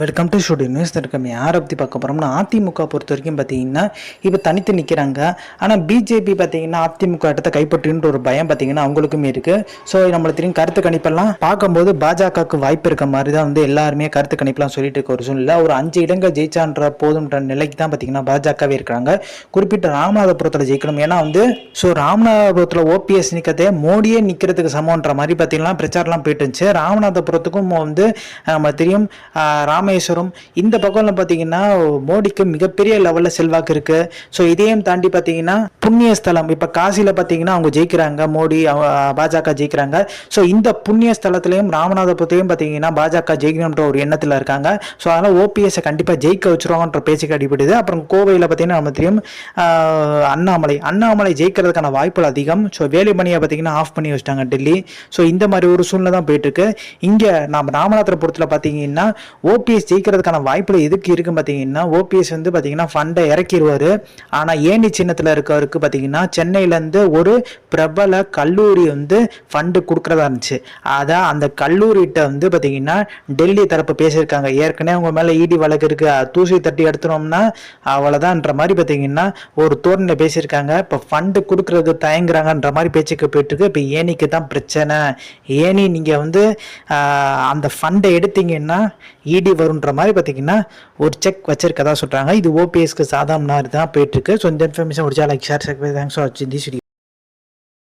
Welcome to studio news நம்ம யாரை பற்றி பார்க்க போகிறோம்னா அதிமுக பொறுத்த வரைக்கும் பார்த்தீங்கன்னா இப்போ தனித்து நிற்கிறாங்க ஆனால் பிஜேபி பார்த்தீங்கன்னா அதிமுக இடத்த கைப்பற்றுன்ற ஒரு பயம் பார்த்தீங்கன்னா அவங்களுக்குமே இருக்குது ஸோ நம்மளை தெரியும் கருத்து கணிப்பெல்லாம் பார்க்கும்போது பாஜகவுக்கு வாய்ப்பு இருக்க மாதிரி தான் வந்து எல்லாருமே கருத்து கணிப்பெல்லாம் சொல்லிட்டு இருக்க ஒரு சூழ்நிலை. ஒரு அஞ்சு இடங்கள் ஜெயிச்சான்ற போதுன்ற நிலைக்கு தான் பார்த்தீங்கன்னா பாஜகவே இருக்கிறாங்க. குறிப்பிட்ட ராமநாதபுரத்தில் ஜெயிக்கணும். ஏன்னா வந்து ஸோ ராமநாதபுரத்தில் ஓபிஎஸ் நிற்கதே மோடியே நிற்கிறதுக்கு சமம்ன்ற மாதிரி பார்த்தீங்கன்னா பிரச்சாரம்லாம் போயிட்டு இருந்துச்சு. ராமநாதபுரத்துக்கும் வந்து நம்ம தெரியும் ராம ராமேஸ்வரம் இந்த பக்கம்லாம் பார்த்தீங்கன்னா மோடிக்கு மிகப்பெரிய லெவலில் செல்வாக்கு இருக்கு. ஸோ இதையும் தாண்டி பார்த்தீங்கன்னா புண்ணிய ஸ்தலம் இப்போ காசியில் பார்த்தீங்கன்னா அவங்க ஜெயிக்கிறாங்க மோடி பாஜக ஜெயிக்கிறாங்க. ஸோ இந்த புண்ணிய ஸ்தலத்திலையும் ராமநாதபுரத்தையும் பார்த்தீங்கன்னா பாஜக ஜெயிக்கணுன்ற ஒரு எண்ணத்தில் இருக்காங்க. ஸோ அதனால் ஓபிஎஸ்ஸை கண்டிப்பாக ஜெயிக்க வச்சிருவாங்கன்ற பேச்சுக்கு அடிபடுது. அப்புறம் கோவையில் பார்த்தீங்கன்னா நம்ம தெரியும் அண்ணாமலை. அண்ணாமலை ஜெயிக்கிறதுக்கான வாய்ப்புகள் அதிகம். ஸோ வேலுமணியை பார்த்தீங்கன்னா ஆஃப் பண்ணி வச்சிட்டாங்க டெல்லி. ஸோ இந்த மாதிரி ஒரு சூழ்நிலை தான் போயிட்டு இருக்கு. இங்கே நம்ம ராமநாதபுரத்தில் பார்த்தீங்கன்னா ஓபிஎஸ் ஜெயிக்கிறதுக்கான வாய்ப்புகள் எதுக்கு இருக்குன்னு பார்த்தீங்கன்னா ஓபிஎஸ் வந்து பார்த்தீங்கன்னா ஃபண்டை இறக்கிடுவார் ஆனால் ஏணி சின்னத்தில் இருக்கவருக்கு பார்த்தீங்கன்னா சென்னையிலேருந்து ஒரு பிரபல கல்லூரி வந்து ஃபண்டு கொடுக்குறதா இருந்துச்சு. அதான் அந்த கல்லூரிகிட்ட வந்து பார்த்தீங்கன்னா டெல்லி தரப்பு பேசியிருக்காங்க. ஏற்கனவே அவங்க மேலே இடி வழக்கு இருக்குது தூசி தட்டி எடுத்துனோம்னா அவ்வளோதான்ற மாதிரி பார்த்தீங்கன்னா ஒரு தோரணையில் பேசியிருக்காங்க. இப்போ ஃபண்டு கொடுக்குறது தயங்குறாங்கன்ற மாதிரி பேச்சுக்கு போயிட்டுருக்கு. இப்போ ஏனிக்கு தான் பிரச்சனை. ஏனி நீங்கள் வந்து அந்த ஃபண்டை எடுத்தீங்கன்னா இடி வருன்ற மாதிரி பார்த்தீங்கன்னா ஒரு செக் வச்சிருக்கதா சொல்கிறாங்க இது ஓபிஎஸ்க்கு சாதாரண தான் போயிட்டுருக்கு ஸோ இந்த இன்ஃபர்மேஷன் முடிச்சா லைக் ஷேர் தேங்க்ஸ் ஃபார் வாட்சிங் திஸ்